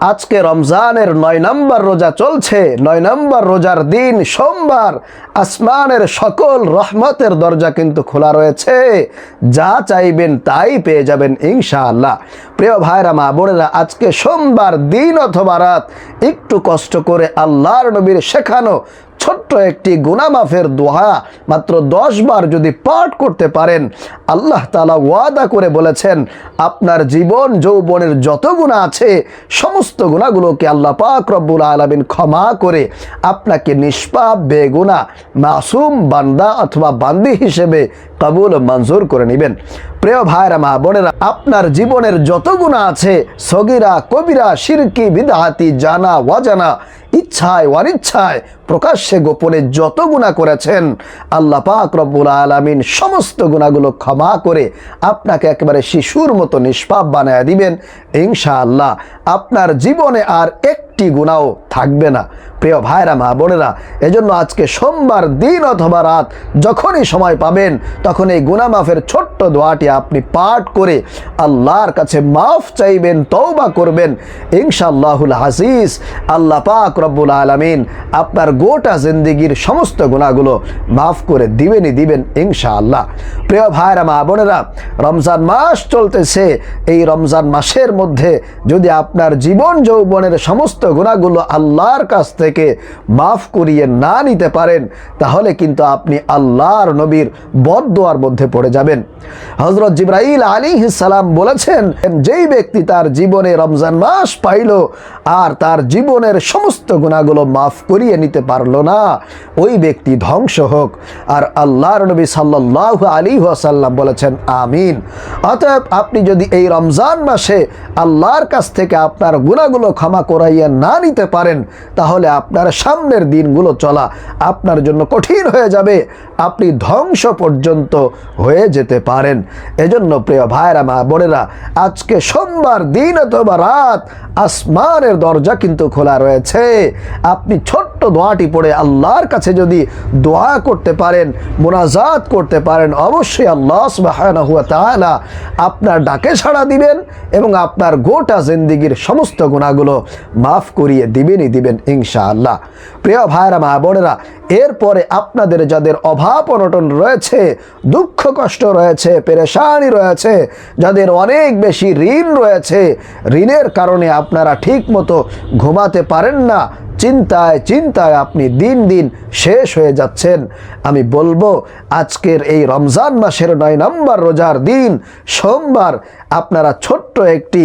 আজকে রমজানের নয় নম্বর রোজা চলছে। নয় নম্বর রোজার দিন সোমবার। আসমানের সকল রহমতের দরজা কিন্তু খোলা রয়েছে। যা চাইবেন তাই পেয়ে যাবেন ইনশাআল্লাহ। প্রিয় ভাইরা, মা বোনেরা, আজকে সোমবার দিন অথবা রাত, একটু কষ্ট করে আল্লাহর নবীর শেখানো ছোট্ট একটি গুনামাফের দোহা মাত্র দশ বার যদি পাঠ করতে পারেন, আল্লাহ তালা ওয়াদা করে বলেছেন, আপনার জীবন, যৌবনের যত গুণা আছে, সমস্ত গুণাগুলোকে আল্লাহ পাক রব্বুল আলমিন ক্ষমা করে আপনাকে নিষ্পাপ বেগুনা মাসুম বান্দা অথবা বান্দি হিসেবে কবুল মঞ্জুর করে নেবেন। প্রিয় ভাইরা মা বোনেরা, আপনার জীবনের যত গুণা আছে, সগিরা, কবিরা শিরকি বিদাহাতি, জানা ওয়াজানা ইচ্ছায়, অনিচ্ছায় প্রকাশ্যে গোপনে যত গুণা করেছেন, আল্লাহ পাক রব্বুল আলমিন সমস্ত গুণাগুলো ক্ষমা করে আপনাকে একেবারে শিশুর মতো নিষ্পাপ বানায় দিবেন। ইনশাআল্লাহ আপনার জীবনে আর একটি গুণাও থাকবে না। প্রিয় ভাইরা, মা বোনেরা, এজন্য আজকে সোমবার দিন অথবা রাত যখনই সময় পাবেন, তখন এই গুনামাফের ছোট্ট দোয়াটি আপনি পাঠ করে আল্লাহর কাছে মাফ চাইবেন তৌবা করবেন। ইনশাআল্লাহুল হাসিস, আল্লাহ পাক রব্বুল আলমিন আপনার গোটা জিন্দিগির সমস্ত গুণাগুলো মাফ করে দিবেনই দিবেন ইনশাআল্লাহ। প্রিয় ভাইরা, মা বোনেরা, রমজান মাস চলতেছে। এই রমজান মাসের মধ্যে যদি আপনার জীবন যৌবনের সমস্ত গুণাগুলো আল্লাহর কাছ থেকে মাফ করিয়ে না নিতে পারেন, তাহলে কিন্তু আপনি আল্লাহর নবীর বদদোয়ার মধ্যে পড়ে যাবেন। হজরত জিব্রাইল আলী সালাম বলেছেন, যেই ব্যক্তি তার জীবনে রমজান মাস পাইল আর তার জীবনের সমস্ত গুণাগুলো মাফ করিয়ে নিতে পারল না, ওই ব্যক্তি ধ্বংস হোক। আর আল্লাহর নবী সাল্লাহ আলী ওয়াসাল্লাম বলেছেন, আমিন। অতএব আপনি যদি এই রমজান মাসে আল্লাহর কাছ থেকে আপনার গুণাগুলো ক্ষমা করাইয়া না নিতে পারেন, তাহলে আপনার সামনের দিনগুলো চলা আপনার জন্য কঠিন হয়ে যাবে। আপনি ধ্বংস পর্যন্ত হয়ে যেতে পারেন। এজন্য প্রিয় ভাইরা মা বোনেরা, আজকে সোমবার দিন অথবা রাত আসমানের দরজা কিন্তু খোলা রয়েছে। আপনি ছোট্ট দোয়াটি পড়ে আল্লাহর কাছে যদি দোয়া করতে পারেন, মোনাজাত করতে পারেন, অবশ্যই আল্লাহ তাআলা আপনার ডাকে সাড়া দিবেন এবং আপনার গোটা জিন্দিগির সমস্ত গুণাগুলো মাফ করিয়ে দিবেনই দিবেন ইনশাআল্লাহ। প্রিয় ভাইরা মা বোনেরা, এরপরে আপনাদের যাদের অভাব অনটন রয়েছে, দুঃখ কষ্ট রয়েছে, পেরেশানি রয়েছে, যাদের অনেক বেশি ঋণ রয়েছে, ঋণের কারণে আপনারা ঠিক মতো ঘুমাতে পারেন না চিন্তায় চিন্তায় আপনি দিন দিন শেষ হয়ে যাচ্ছেন। আমি বলব, আজকের এই রমজান মাসের নয় নম্বর রোজার দিন, সোমবার আপনারা ছোট্ট একটি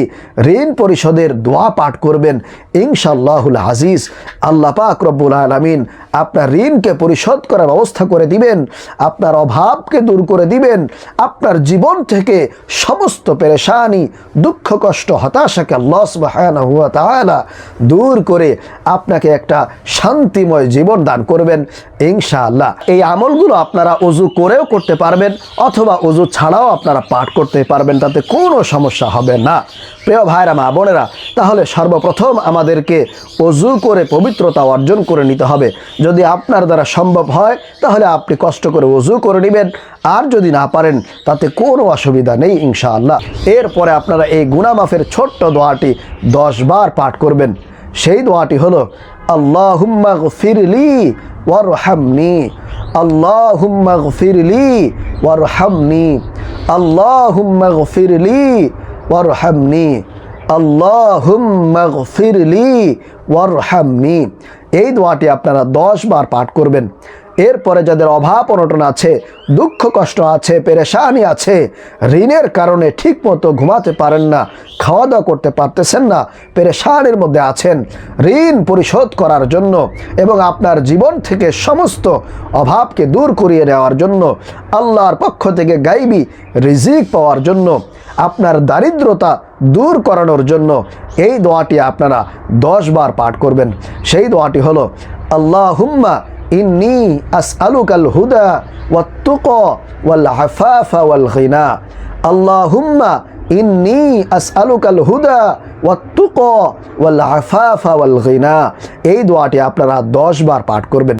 ঋণ পরিশোধের দোয়া পাঠ করবেন। ইনশাল্লাহুল আজিজ। আল্লাপাক রব্বুল আলমিন আপনার ঋণকে পরিশোধ করার ব্যবস্থা করে দিবেন, আপনার অভাবকে দূর করে দিবেন, আপনার জীবন থেকে সমস্ত পেরেশানি, দুঃখ, কষ্ট, হতাশাকে আল্লাহ সুবহানাহু ওয়া তাআলা দূর করে আপনাকে একটা শান্তিময় জীবন দান করবেন ইনশাআল্লাহ। এই আমলগুলো আপনারা অজু করেও করতে পারবেন অথবা অজু ছাড়াও আপনারা পাঠ করতে পারবেন, তাতে কোনো সমস্যা হবে না। প্রিয় ভাইরা, মা বোনেরা, তাহলে সর্বপ্রথম আমাদেরকে অজু করে পবিত্রতা অর্জন করে নিতে হবে। যদি আপনার দ্বারা সম্ভব হয়, তাহলে আপনি কষ্ট করে উজু করে নেবেন। আর যদি না পারেন, তাতে কোনো অসুবিধা নেই, ইনশাআল্লাহ। এরপরে আপনারা এই গুনামাফের ছোট্ট দোয়াটি দশ বার পাঠ করবেন। সেই দোয়াটি হলো, আল্লাহুম্মা গফিরলি ওয়ারহামনি, আল্লাহুম্মা গফিরলি ওয়ারহামনি, আল্লাহুম্মা গফিরলি ওয়ারহামনি, আল্লাহুম্মা গফিরলি ওয়ারহামনি। এই দোয়াটি আপনারা দশ বার পাঠ করবেন। এরপরে যাদের অভাব অনটন আছে, দুঃখ কষ্ট আছে, পেরেশানি আছে, ঋণের কারণে ঠিকমতো ঘুমাতে পারেন না খাওয়া দাওয়া করতে পারতেছেন না, পেরেশানির মধ্যে আছেন, ঋণ পরিশোধ করার জন্য এবং আপনার জীবন থেকে সমস্ত অভাবকে দূর করিয়ে নেওয়ার জন্য, আল্লাহর পক্ষ থেকে গাইবি রিজিক পাওয়ার জন্য আপনার দারিদ্রতা দূর করানোর জন্য এই দোয়াটি আপনারা দশ বার পাঠ করবেন। সেই দোয়াটি হলো আল্লাহ হুম্মা ইন্নি আসআলুকাল হুদা ওয়াত্তুকা ওয়াল আফাফা ওয়াল গিনা। আল্লাহুম্মা ইন্নি আসআলুকাল হুদা ওয়াত্তুকা ওয়াল আফাফা ওয়াল গিনা। এই দোয়াটি আপনারা দশ বার পাঠ করবেন।